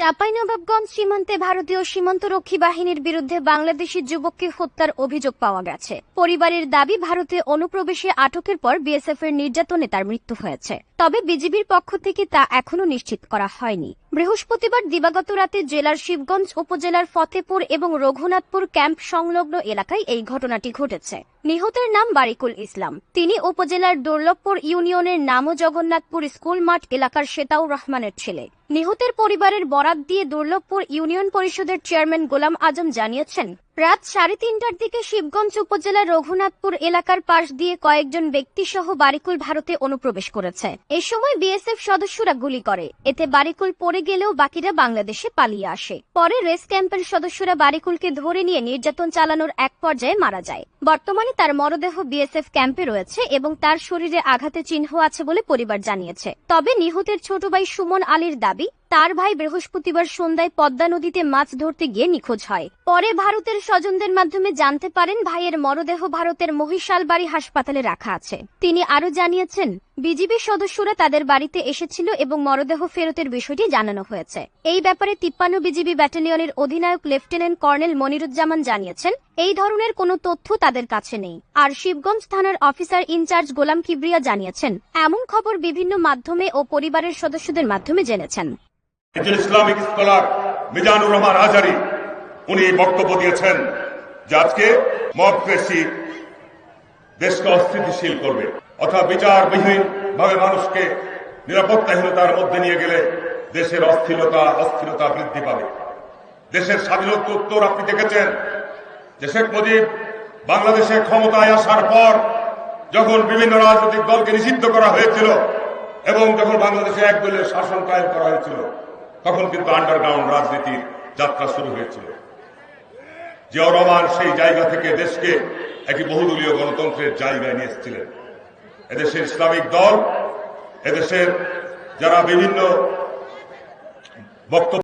চাঁপাইনবাবগঞ্জ সীমান্তে ভারতীয় সীমান্তরক্ষী বাহিনীর বিরুদ্ধে বাংলাদেশি যুবককে হত্যার অভিযোগ পাওয়া গেছে। পরিবারের দাবি, ভারতে অনুপ্রবেশে আটকের পর বিএসএফ এর নির্যাতনে তার মৃত্যু হয়েছে। তবে বিজিবির পক্ষ থেকে তা এখনও নিশ্চিত করা হয়নি। বৃহস্পতিবার দিবাগত রাতে জেলার শিবগঞ্জ উপজেলার ফতেপুর এবং রঘুনাথপুর ক্যাম্প সংলগ্ন এলাকায় এই ঘটনাটি ঘটেছে। নিহতের নাম বারিকুল ইসলাম। তিনি উপজেলার দুর্লভপুর ইউনিয়নের নামও জগন্নাথপুর স্কুল মাঠ এলাকার শেতাউর রহমানের ছেলে। নিহতের পরিবারের বরাত দিয়ে দুর্লভপুর ইউনিয়ন পরিষদের চেয়ারম্যান গোলাম আজম জানিয়েছেন রাত সাড়ে তিনটার দিকে শিবগঞ্জ উপজেলার রঘুনাথপুর এলাকার পাশ দিয়ে কয়েকজন ব্যক্তি সহ বারিকুল ভারতে অনুপ্রবেশ করেছে। এ সময় বিএসএফ সদস্যরা গুলি করে। এতে বারিকুল পড়ে গেলেও বাকিরা বাংলাদেশে পালিয়ে আসে। পরে রেস ক্যাম্পের সদস্যরা বারিকুলকে ধরে নিয়ে নির্যাতন চালানোর এক পর্যায়ে মারা যায়। বর্তমানে তার মরদেহ বিএসএফ ক্যাম্পে রয়েছে এবং তার শরীরে আঘাতে চিহ্ন আছে বলে পরিবার জানিয়েছে। তবে নিহতের ছোট ভাই সুমন আলীর দাবি তার ভাই বৃহস্পতিবার সন্ধ্যায় পদ্মা নদীতে মাছ ধরতে গিয়ে নিখোঁজ হয়। পরে ভারতের স্বজনদের মাধ্যমে জানতে পারেন ভাইয়ের মরদেহ ভারতের মহিশালবাড়ি হাসপাতালে রাখা আছে। তিনি আরও জানিয়েছেন, বিজিবি সদস্যরা তাদের বাড়িতে এসেছিল এবং মরদেহ ফেরতের বিষয়টি জানানো হয়েছে। এই ব্যাপারে তিপ্পান্ন বিজিবি ব্যাটালিয়নের অধিনায়ক লেফটেন্যান্ট কর্নেল মনিরুজ্জামান জানিয়েছেন, এই ধরনের কোনো তথ্য তাদের কাছে নেই। আর শিবগঞ্জ থানার অফিসার ইনচার্জ গোলাম কিবরিয়া জানিয়েছেন, এমন খবর বিভিন্ন মাধ্যমে ও পরিবারের সদস্যদের মাধ্যমে জেনেছেন। একজন ইসলামিক স্কলার মিজানুর রহমান আজারি, উনি বক্তব্য দিয়েছেন যে আজকে মক্রেসি দেশকে অস্থিতিশীল করবে। অথবা বিচারবিহীন ভাবে মানুষকে নিরাপত্তাহীনতার মধ্যে নিয়ে গেলে দেশের অস্থিরতা অস্থিরতা বৃদ্ধি পাবে। দেশের স্বাধীনতা উত্তর আপনি দেখেছেন যে শেখ মুজিব বাংলাদেশে ক্ষমতায় আসার পর যখন বিভিন্ন রাজনৈতিক দলকে নিষিদ্ধ করা হয়েছিল এবং যখন বাংলাদেশে এক দলীয় শাসন কায়েম করা হয়েছিল তখন কিন্তু আন্ডারগ্রাউন্ড রাজনীতির যাত্রা শুরু হয়েছিল। জিয়াউর রহমান সেই জায়গা থেকে দেশকে একটি বহুদলীয় গণতন্ত্রের জায়গায় নিয়ে এসেছিলেন। এদেশের ইসলামিক দল, এদেশের যারা বিভিন্ন বক্তব্য